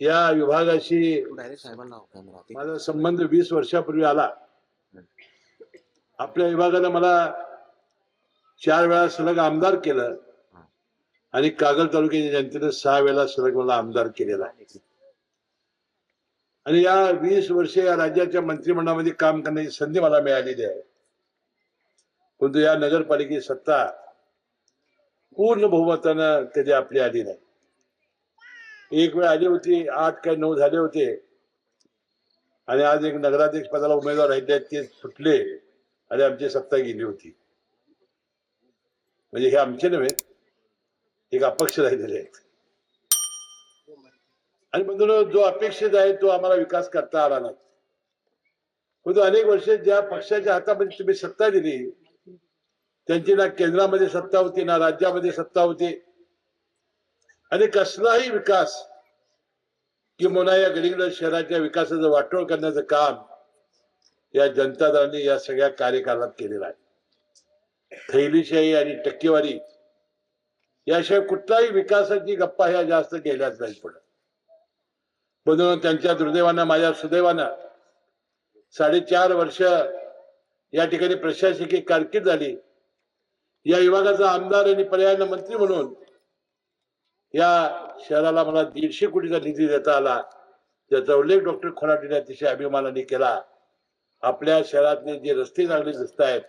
या विभागाशी माझा संबंध वीस वर्षापूर्वी आला. आपल्या विभागानं मला चार वेळा सलग आमदार केलं. आणि कागल तालुक्याच्या जनतेनं सहा वेळा सलग मला आमदार केलेला. आहे आणि या वीस वर्षे या राज्याच्या मंत्रिमंडळामध्ये काम करण्याची संधी मला मिळालेली आहे. परंतु या नगरपालिकेची सत्ता पूर्ण बहुमतानं कधी आपली आली नाही. एक वेळ आली होती आठ काय नऊ झाले होते. आणि आज एक नगराध्यक्ष पदाला उमेदवार राहिले ते फुटले आणि आमची सत्ता गेली होती. म्हणजे हे आमचे नव्हे एक अपक्ष राहिलेले आहेत. आणि म्हणून जो अपेक्षित आहे तो आम्हाला विकास करता आला नाही. परंतु अनेक वर्ष ज्या पक्षाच्या हातामध्ये तुम्ही सत्ता दिली त्यांची ना केंद्रामध्ये सत्ता होती ना राज्यामध्ये सत्ता होती आणि कसलाही विकास किंवा या गडिंगड शहराच्या विकासाचं वाटोळ करण्याचं काम या जनता दलाने या सगळ्या कार्यकालात केलेलं आहे. थैलीशाही आणि टक्केवारी याशिवाय कुठलाही विकासाची गप्पा ह्या जास्त केल्याच नाही पडत म्हणून त्यांच्या दुर्दैवानं माझ्या सुदैवानं साडेचार वर्ष या ठिकाणी प्रशासकीय कारकीर्द झाली. या विभागाचा आमदार आणि पर्यायानं मंत्री म्हणून या शहराला मला दीडशे कोटीचा निधी देता आला. त्याचा उल्लेख डॉक्टर खोराटीने अतिशय अभिमानाने केला. आपल्या शहरातले जे रस्ते चांगले दिसत आहेत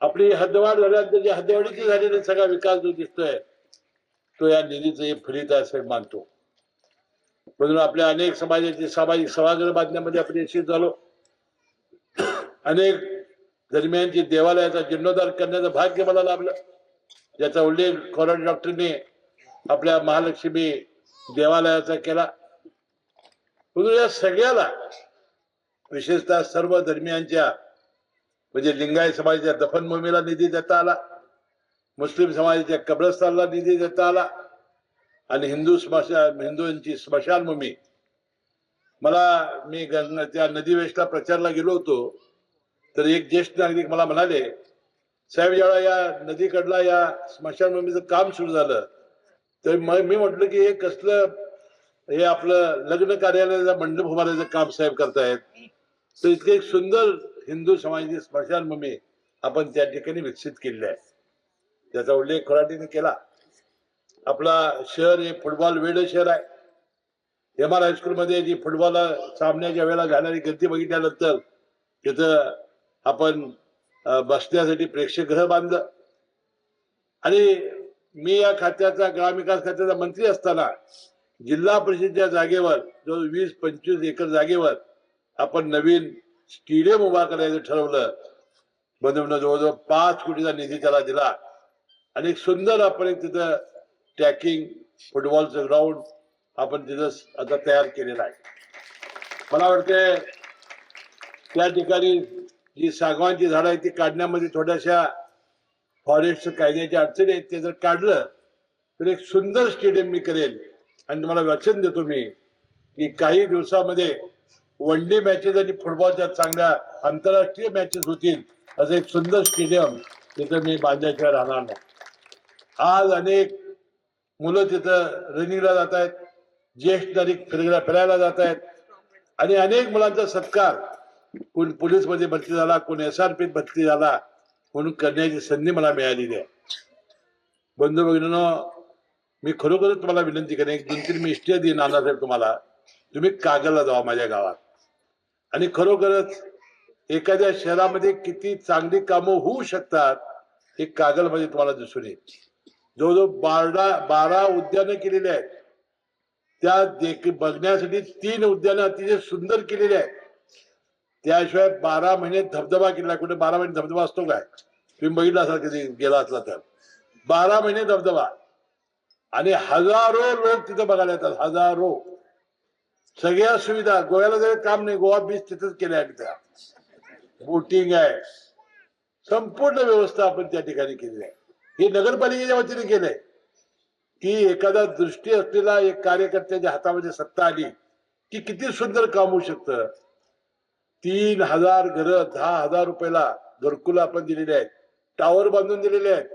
आपली हद्दवाढ झाल्यानंतर जे हद्दवाढीची झालेली सगळा विकास जो दिसतोय तो या निधीचं हे फलित आहे असं मानतो. म्हणून आपल्या अनेक समाजाचे सामाजिक सभागृह बांधण्यामध्ये आपण यशस्वी झालो. अनेक दरम्यानची देवालयाचा जीर्णोद्धार करण्याचं भाग्य मला लाभलं. ज्याचा उल्लेख खोराटी डॉक्टरने आपल्या महालक्ष्मी देवालयाचा केला. म्हणून या सगळ्याला विशेषतः सर्व धर्मियांच्या म्हणजे लिंगायत समाजाच्या दफनभूमीला निधी देता आला. मुस्लिम समाजाच्या कब्रस्तानला निधी देता आला. आणि हिंदू स्मशान हिंदूंची स्मशानभूमी. मला मी गंगा त्या नदीवेशला प्रचारला गेलो होतो. तर एक ज्येष्ठ नागरिक मला म्हणाले साहेब ज्यावेळा या नदीकडला या स्मशानभूमीचं काम सुरू झालं. तर मी म्हटलं की हे कसलं हे आपलं लग्न कार्यालयाचा मंडप उभारायचं काम साहेब करतायत. तर इतके एक सुंदर हिंदू समाजाची स्मशानभूमी आपण त्या ठिकाणी विकसित केली आहे. त्याचा उल्लेख खोराटीने केला. आपला शहर हे फुटबॉल वेळ शहर आहे. एम आर हायस्कूलमध्ये जी फुटबॉल सामन्याच्या वेळेला झालेली गर्दी बघितल्यानंतर तिथं आपण बसण्यासाठी प्रेक्षकगृह बांधलं. आणि मी या खात्याचा ग्रामविकास खात्याचा मंत्री असताना जिल्हा परिषदेच्या जागेवर जो वीस पंचवीस एकर जागेवर आपण नवीन स्टेडियम उभा करायचं ठरवलं. बनवणं जवळजवळ पाच कोटीचा निधी त्याला दिला. आणि एक सुंदर आपण एक तिथं टॅकिंग फुटबॉलचं ग्राउंड आपण तिथं आता तयार केलेलं आहे. मला वाटते त्या ठिकाणी जी सागवानची झाडं आहेत ती काढण्यामध्ये थोड्याशा फॉरेस्ट कायद्याची अडचणी आहेत ते जर काढलं तर एक सुंदर स्टेडियम मी करेल. आणि तुम्हाला वचन देतो मी की काही दिवसामध्ये वन डे मॅचेस आणि फुटबॉलच्या चांगल्या आंतरराष्ट्रीय मॅचेस होतील असं एक सुंदर स्टेडियम तिथं मी बांधल्याशिवाय राहणार नाही. आज अनेक मुलं तिथं रनिंगला जात आहेत ज्येष्ठ नागरिक फिरायला फिरायला जात आहेत आणि अनेक मुलांचा सत्कार. कोण पोलीसमध्ये भरती झाला कोण एस आर पीत भरती झाला म्हणून करण्याची संधी मला मिळालेली आहे. बंधू भगिनीनो मी खरोखरच तुम्हाला विनंती करेन एक दोन तीन मी इष्ट देईन नानासाहेब तुम्हाला तुम्ही कागलला जावा माझ्या गावात. आणि खरोखरच एखाद्या शहरामध्ये किती चांगली कामं होऊ शकतात हे कागलमध्ये तुम्हाला दिसून येईल. जवळजवळ बारा बारा उद्यानं केलेली आहेत. त्या देख बघण्यासाठी तीन उद्यानं अतिशय सुंदर केलेली आहेत. त्याशिवाय बारा महिने धबधबा केला कुठे बारा महिने धबधबा असतो काय? तुम्ही बघितला असाल कधी गेला असला तर. बारा महिने धबधबा आणि हजारो लोक तिथं बघायला येतात हजारो. सगळ्या सुविधा गोव्याला जर काम नाही गोवा बीच तिथंच केल्या त्या. बोटिंग आहे. संपूर्ण व्यवस्था आपण त्या ठिकाणी केलेली आहे. हे नगरपालिकेच्या वतीने केलंय. की एखादा दृष्टी असलेला एक कार्यकर्त्याच्या हातामध्ये सत्ता आली की किती सुंदर काम होऊ शकतं? तीन हजार घरं दहा हजार रुपयाला घरकुल आपण दिलेले आहेत. टावर बांधून दिलेले आहेत.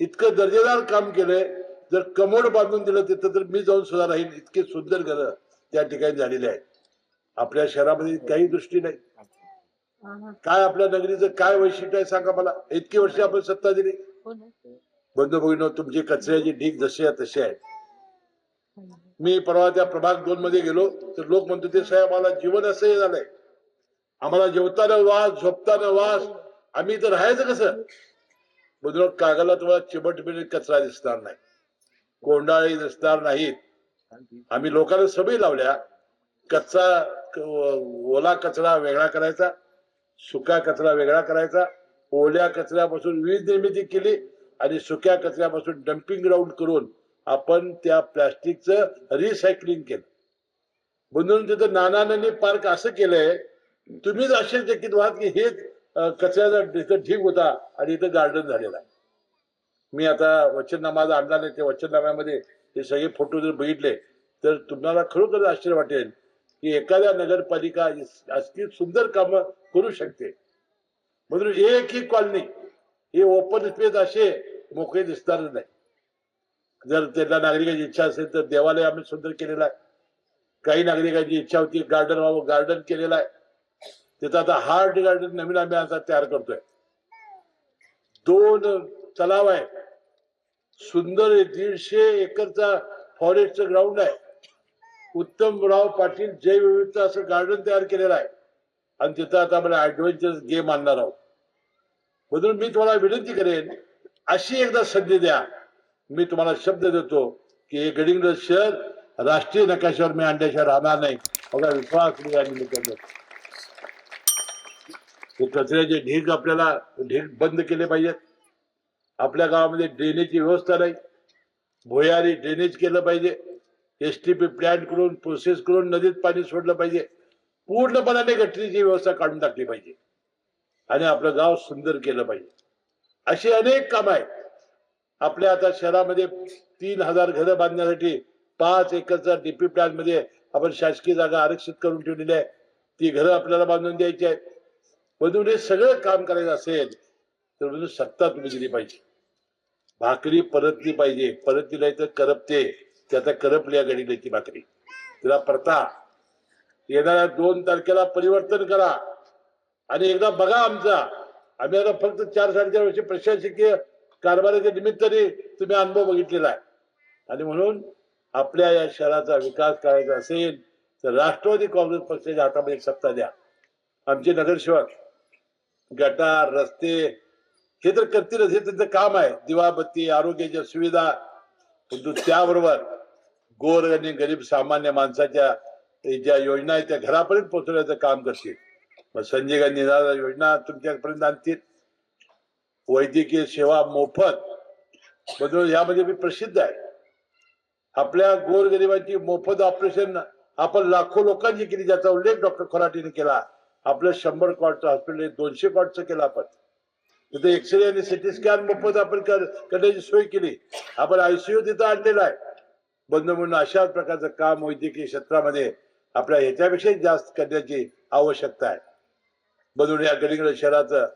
इतकं दर्जेदार काम केलंय. जर कमोड बांधून दिलं तिथं तर मी जाऊन सुद्धा राहील इतके सुंदर घर त्या ठिकाणी झालेले आहेत. आपल्या शहरामध्ये काही दृष्टी नाही. काय आपल्या नगरीचं काय वैशिष्ट्य आहे सांगा मला? इतकी वर्ष आपण सत्ता दिली. बंधू भगिनो तुमची कचऱ्याची ढीक जशी आहे तशी आहे मी परवा त्या प्रभाग दोन मध्ये गेलो तर लोक म्हणतो ते साहेब आम्हाला जीवन असं हे झालंय. आम्हाला जेवताना वास झोपताना वास आम्ही इथं राहायचं कसं? बंधू कागला तुम्हाला चिबट कचरा दिसणार नाही. कोंडाळी दिसणार नाहीत. आम्ही लोकांना सवयी लावल्या. कच्चा ओला कचरा वेगळा करायचा सुका कचरा वेगळा करायचा ओल्या कचऱ्यापासून वीज निर्मिती केली आणि सुक्या कचऱ्यापासून डम्पिंग ग्राउंड करून आपण त्या प्लॅस्टिकचं रिसायकलिंग केलं. म्हणून तिथं नानांनी पार्क असं केलंय. तुम्हीच आश्चर्यचकित व्हाल की हे कचऱ्याचा इथं ढीग होता आणि इथं गार्डन झालेलं आहे. मी आता वचननामा आणला नाही त्या वचननाम्यामध्ये हे सगळे फोटो जर बघितले तर तुम्हाला खरोखर आश्चर्य वाटेल की एखाद्या नगरपालिका अशी सुंदर कामं करू शकते. म्हणून एक ही कॉलनी हे ओपन स्पेस असे मोकळे दिसणारच नाही. जर त्यांना नागरिकांची इच्छा असेल तर देवालय आम्ही सुंदर केलेला आहे. काही नागरिकांची इच्छा होती गार्डन व्हावं गार्डन केलेलं आहे. तिथं आता हार्ट गार्डन नवीन आम्ही आता तयार करतोय. दोन तलाव आहे सुंदर दीडशे एकरचा फॉरेस्टचं ग्राउंड आहे. उत्तमराव पाटील जैवविविधता असं गार्डन तयार केलेलं आहे. आणि तिथं आता आपण ऍडव्हेंचर गेम आणणार आहोत. म्हणून मी तुम्हाला विनंती करेन अशी एकदा संधी द्या. मी तुम्हाला शब्द देतो की हे गडिंग शहर राष्ट्रीय नकाशावर मी आणल्याशिवाय राहणार नाही. एवढा विश्वास मी या निमित्तानं. हे कचऱ्याचे ढीग आपल्याला ढीग बंद केले पाहिजेत. आपल्या गावामध्ये ड्रेनेजची व्यवस्था नाही. भुयारी ड्रेनेज केलं पाहिजे. एस टी पी प्लॅन करून प्रोसेस करून नदीत पाणी सोडलं पाहिजे. पूर्णपणाने गटरीची व्यवस्था काढून टाकली पाहिजे. आणि आपलं गाव सुंदर केलं पाहिजे. अशी अनेक कामं आहेत. आपल्या आता शहरामध्ये तीन हजार घरं बांधण्यासाठी पाच एकरचा डीपी प्लॅनमध्ये आपण शासकीय जागा आरक्षित करून ठेवलेली आहे. ती घरं आपल्याला बांधून द्यायची आहेत. म्हणून हे सगळं काम करायचं असेल तर म्हणून सत्ता तुम्ही दिली पाहिजे. भाकरी परतली पाहिजे. परतली नाही तर करपते. ते आता करपल्या घडीला गडीची भाकरी. तिला परता येणाऱ्या दोन तारखेला परिवर्तन करा. आणि एकदा बघा आमचा. आम्ही आता फक्त चार साडेचार वर्ष प्रशासकीय कारभाराच्या निमित्ताने तुम्ही अनुभव बघितलेला आहे. आणि म्हणून आपल्या या शहराचा विकास करायचा असेल तर राष्ट्रवादी काँग्रेस पक्षाच्या हातामध्ये एक सत्ता द्या. आमचे नगरसेवक गटार रस्ते हे तर करतीलच. हे त्यांचं काम आहे. दिवाबत्ती आरोग्याच्या सुविधा. परंतु त्याबरोबर गोर आणि गरीब सामान्य माणसाच्या ज्या योजना आहेत त्या घरापर्यंत पोहोचवण्याचं काम करतील. मग संजय गांधी निराधार योजना तुमच्यापर्यंत आणतील. वैद्यकीय सेवा मोफत. म्हणून यामध्ये मी प्रसिद्ध आहे. आपल्या गोरगरिबांची मोफत ऑपरेशन आपण लाखो लोकांची केली ज्याचा उल्लेख डॉक्टर खोराटीने केला. आपलं शंभर कॉटचं हॉस्पिटल दोनशे कॉटचं केलं आपण. तिथे एक्सरे आणि सिटी स्कॅन मोफत आपण करण्याची सोय केली. आपण आयसीयू तिथं आणलेला आहे. बंद म्हणून अशा प्रकारचं काम वैद्यकीय क्षेत्रामध्ये आपल्या ह्याच्यापेक्षा जास्त करण्याची आवश्यकता आहे. म्हणून या गडिंगड शहराचं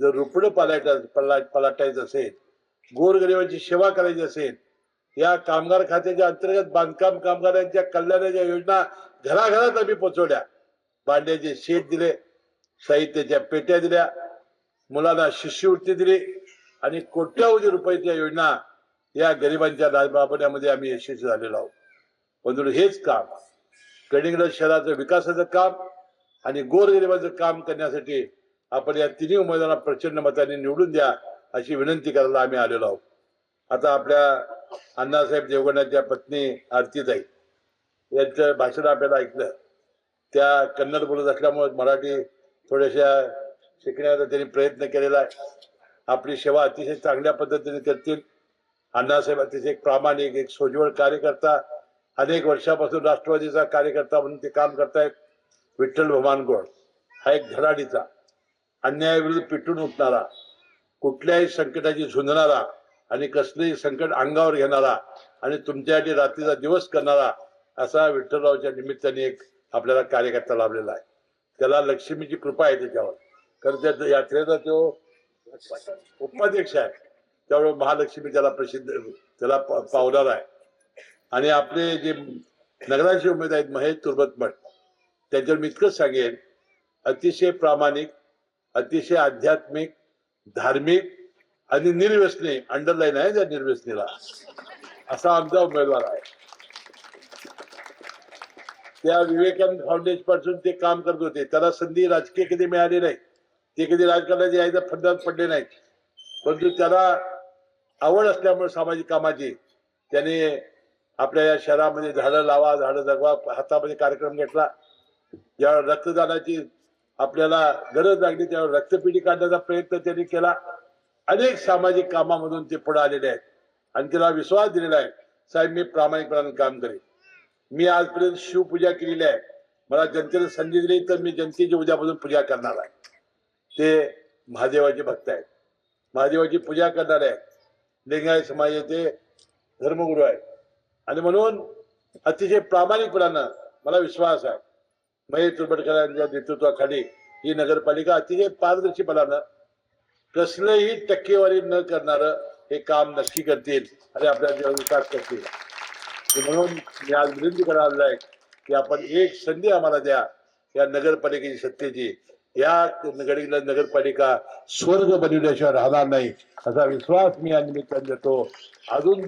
जर रुपडं पालायचं पला पलाटायचं असेल गोरगरिबांची सेवा करायची असेल या कामगार खात्याच्या अंतर्गत बांधकाम कामगारांच्या कल्याणाच्या योजना घराघरात आम्ही पोहोचवल्या भांड्याचे शेत दिले साहित्याच्या पेट्या दिल्या मुलांना शिष्यवृत्ती दिली आणि कोट्यावधी रुपयाच्या योजना या गरिबांच्या राजबापण्यामध्ये आम्ही यशस्वी झालेलो आहोत. म्हणून हेच काम गडिंगड शहराचं विकासाचं काम आणि गोरगरिबाचं काम करण्यासाठी आपण या तिन्ही उमेदवारांना प्रचंड मताने निवडून द्या अशी विनंती करायला आम्ही आलेलो आहोत. आता आपल्या अण्णासाहेब देवगणाच्या पत्नी आरतीताई यांचं भाषण आपल्याला ऐकलं. त्या कन्नड बोलत असल्यामुळे मराठी थोड्याशा शिकण्याचा त्यांनी प्रयत्न केलेला आहे. आपली सेवा अतिशय चांगल्या पद्धतीने करतील. अण्णासाहेब अतिशय एक प्रामाणिक एक सोज्वळ कार्यकर्ता अनेक वर्षापासून राष्ट्रवादीचा कार्यकर्ता म्हणून ते काम करतायत. विठ्ठल भमानगोड हा एक धडाडीचा अन्यायाविरुद्ध पिटून उठणारा कुठल्याही संकटाची झुंजणारा आणि कसलेही संकट अंगावर घेणारा आणि तुमच्यासाठी रात्रीचा दिवस करणारा असा विठ्ठलरावच्या निमित्ताने एक आपल्याला कार्यकर्ता लाभलेला आहे. त्याला लक्ष्मीची कृपा आहे त्याच्यावर. कारण त्या यात्रेचा तो उपाध्यक्ष आहे त्यामुळे महालक्ष्मी त्याला प्रसिद्ध त्याला पावणार आहे. आणि आपले जे नगराचे उमेद आहेत महेश तुर्बतमठ त्यांच्यावर मी इतकंच सांगेन अतिशय प्रामाणिक अतिशय आध्यात्मिक धार्मिक आणि निर्व्यसनी अंडरलाईन आहे त्या निर्व्यसनीला. असा आमचा उमेदवार आहे. त्या विवेकानंद फाउंडेशनपासून ते काम करत होते. त्याला संधी राजकीय कधी मिळाली नाही. ते कधी राजकारणाचे यायच्या फंडात पडले नाहीत. परंतु त्याला आवड असल्यामुळे सामाजिक कामाची त्याने आपल्या या शहरामध्ये झाडं लावा झाडं जगवा हातामध्ये कार्यक्रम घेतला. ज्यावेळेस रक्तदानाची आपल्याला गरज लागली त्यावेळेस रक्तपेढी काढण्याचा प्रयत्न त्यांनी केला. अनेक सामाजिक कामामधून ते पुढे आलेले आहेत. आणि त्याला विश्वास दिलेला आहे. साहेब मी प्रामाणिकपणाने काम करेन. मी आजपर्यंत शिवपूजा केलेली आहे. मला जनतेने संधी दिली तर मी जनतेची उद्यापासून पूजा करणार आहे. ते महादेवाचे भक्त आहेत. महादेवाची पूजा करणार आहे लिंगाय समाजाचे धर्मगुरू आहेत. आणि म्हणून अतिशय प्रामाणिकपणानं मला विश्वास आहे. महेश तुरबटकर यांच्या नेतृत्वाखाली ही नगरपालिका अतिशय पारदर्शीपणानं कसलंही टक्केवारी न करणारं हे काम नक्की करतील आणि आपल्या विकास करतील. म्हणून मी आज विनंती करायला आहे की आपण एक संधी आम्हाला द्या या नगरपालिकेची सत्तेची. या गडीला नगरपालिका स्वर्ग बनविल्याशिवाय राहणार नाही असा विश्वास मी या निमित्ताने देतो. अजून